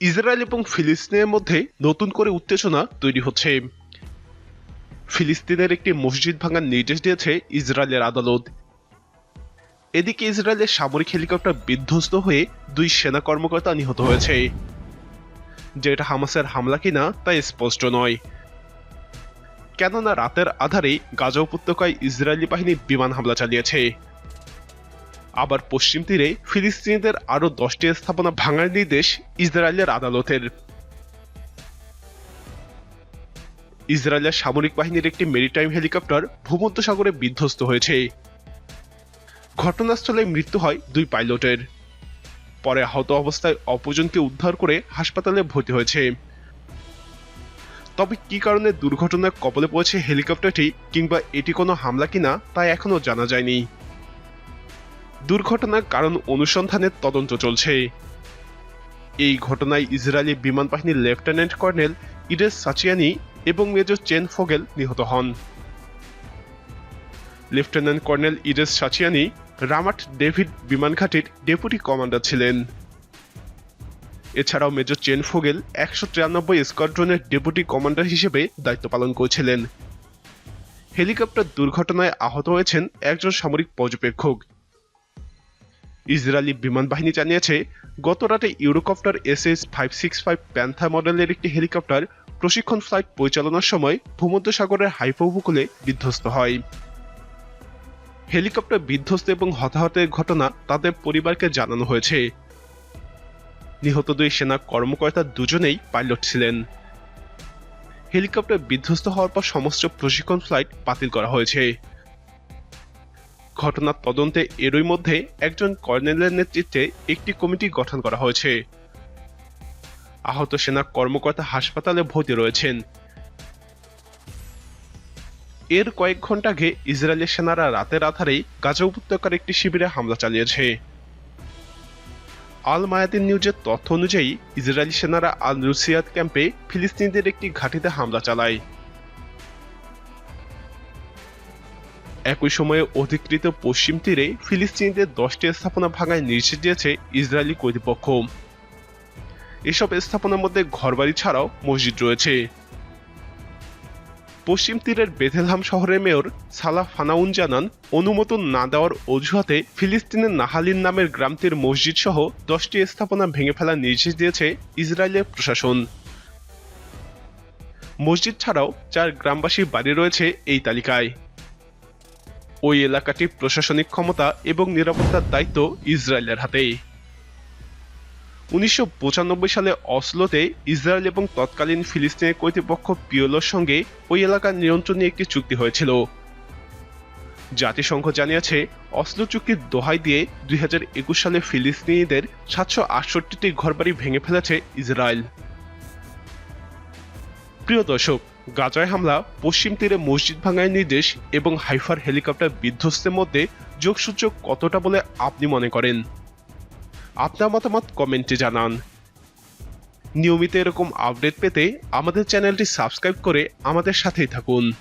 Israel এবং ফিলিস্তিনের মধ্যে নতুন করে উত্তেজনা তৈরি হচ্ছে। ফিলিস্তিনের একটি মসজিদ ভাঙার নির্দেশ দিয়েছে ইসরায়েলের আদালত। এদিকে ইসরায়েলের সামরিক হেলিকপ্টার বিধ্বস্ত হয়ে দুই সেনা কর্মকর্তা নিহত হয়েছে। যেটা হামাসের হামলা কিনা তা স্পষ্ট নয়। কেননা রাতের আধারে গাজা উপত্যকায় ইসরায়েলি বাহিনী বিমান হামলা চালিয়েছে। আবার পশ্চিম তীরে ফিলিস্তিনিদের আরও দশটি স্থাপনা ভাঙার নির্দেশ ইসরায়েলের আদালতের। ইসরায়েলের সামরিক বাহিনীর একটি মেরিটাইম হেলিকপ্টার ভূমধ্য সাগরে বিধ্বস্ত হয়েছে। ঘটনাস্থলে মৃত্যু হয় দুই পাইলটের। পরে আহত অবস্থায় অপজনকে উদ্ধার করে হাসপাতালে ভর্তি হয়েছে। তবে কি কারণে দুর্ঘটনার কবলে পড়েছে হেলিকপ্টারটি কিংবা এটি কোনো হামলা কিনা তা এখনও জানা যায়নি। দুর্ঘটনার কারণ অনুসন্ধানের তদন্ত চলছে। এই ঘটনায় ইসরায়েলি বিমান বাহিনীর লেফটেন্যান্ট কর্নেল ইডেস সাচিয়ানি এবং মেজর চেন ফোগেল নিহত হন। লেফটেন্যান্ট কর্নেল ইডেস সাচিয়ানি রামাট ডেভিড বিমান ঘাটির ডেপুটি কমান্ডার ছিলেন। এছাড়াও মেজর চেন ফোগেল একশো তিরানব্বই স্কোয়াড্রনের ডেপুটি কমান্ডার হিসেবে দায়িত্ব পালন করছিলেন। হেলিকপ্টার দুর্ঘটনায় আহত হয়েছেন একজন সামরিক পর্যবেক্ষক। ইসরায়েলি বিমান বাহিনী জানিয়েছে গত রাতে Eurocopter S S five six five Panther মডেলের একটি হেলিকপ্টার প্রশিক্ষণ ফ্লাইট পরিচালনার সময় ভূমধ্যসাগরের হাইফা উপকূলে বিধ্বস্ত হয়। হেলিকপ্টার বিধ্বস্ত এবং হতাহতের ঘটনা তাদের পরিবারকে জানানো হয়েছে। নিহত দুই সেনা কর্মকর্তা দুজনেই পাইলট ছিলেন। হেলিকপ্টার বিধ্বস্ত হওয়ার পর সমস্ত প্রশিক্ষণ ফ্লাইট বাতিল করা হয়েছে। ঘটনার তদন্তে এরই মধ্যে একজন কর্নেলের নেতৃত্বে একটি কমিটি গঠন করা হয়েছে। আহত সেনা কর্মকর্তা হাসপাতালে ভর্তি রয়েছেন। এর কয়েক ঘণ্টা আগে ইসরায়েলের সেনারা রাতের আধারেই গাজা উপত্যকার একটি শিবিরে হামলা চালিয়েছে। আল মায়াদিন নিউজের তথ্য অনুযায়ী, ইসরায়েলি সেনারা আল রুসিয়াদ ক্যাম্পে ফিলিস্তিনিদের একটি ঘাঁটিতে হামলা চালায়। একই সময়ে অধিকৃত পশ্চিম তীরে ফিলিস্তিনিদের দশটি স্থাপনা ভাঙায় নির্দেশ দিয়েছে ইসরায়েলি কর্তৃপক্ষ। এসব স্থাপনার মধ্যে ঘরবাড়ি ছাড়াও মসজিদ রয়েছে। পশ্চিম তীরের বেথেলহাম শহরের মেয়র সালাহ ফানাউন জানান, অনুমোদন না দেওয়ার অজুহাতে ফিলিস্তিনের নাহালিন নামের গ্রামটির মসজিদ সহ দশটি স্থাপনা ভেঙে ফেলার নির্দেশ দিয়েছে ইসরায়েলের প্রশাসন। মসজিদ ছাড়াও চার গ্রামবাসীর বাড়ি রয়েছে এই তালিকায়। ওই এলাকাটির প্রশাসনিক ক্ষমতা এবং নিরাপত্তার দায়িত্ব ইসরায়েলের হাতেই। উনিশশো পঁচানব্বই সালে অসলোতে ইসরায়েল এবং তৎকালীন ফিলিস্তিনের কর্তৃপক্ষ পিওলোর সঙ্গে ওই এলাকার নিয়ন্ত্রণ নিয়ে একটি চুক্তি হয়েছিল। জাতিসংঘ জানিয়েছে, অসলো চুক্তির দোহাই দিয়ে দুই হাজার একুশ সালে ফিলিস্তিনিদের সাতশো আটষট্টিটি ঘরবাড়ি ভেঙে ফেলেছে ইসরায়েল। প্রিয় দর্শক, গাজায় হামলা, পশ্চিম তীরে মসজিদ ভাঙায় নির্দেশ এবং হাইফার হেলিকপ্টার বিধ্বস্তের মধ্যে যোগসূচক কতটা বলে আপনি মনে করেন? আপনার মতামত কমেন্টে জানান। নিয়মিত এরকম আপডেট পেতে আমাদের চ্যানেলটি সাবস্ক্রাইব করে আমাদের সাথেই থাকুন।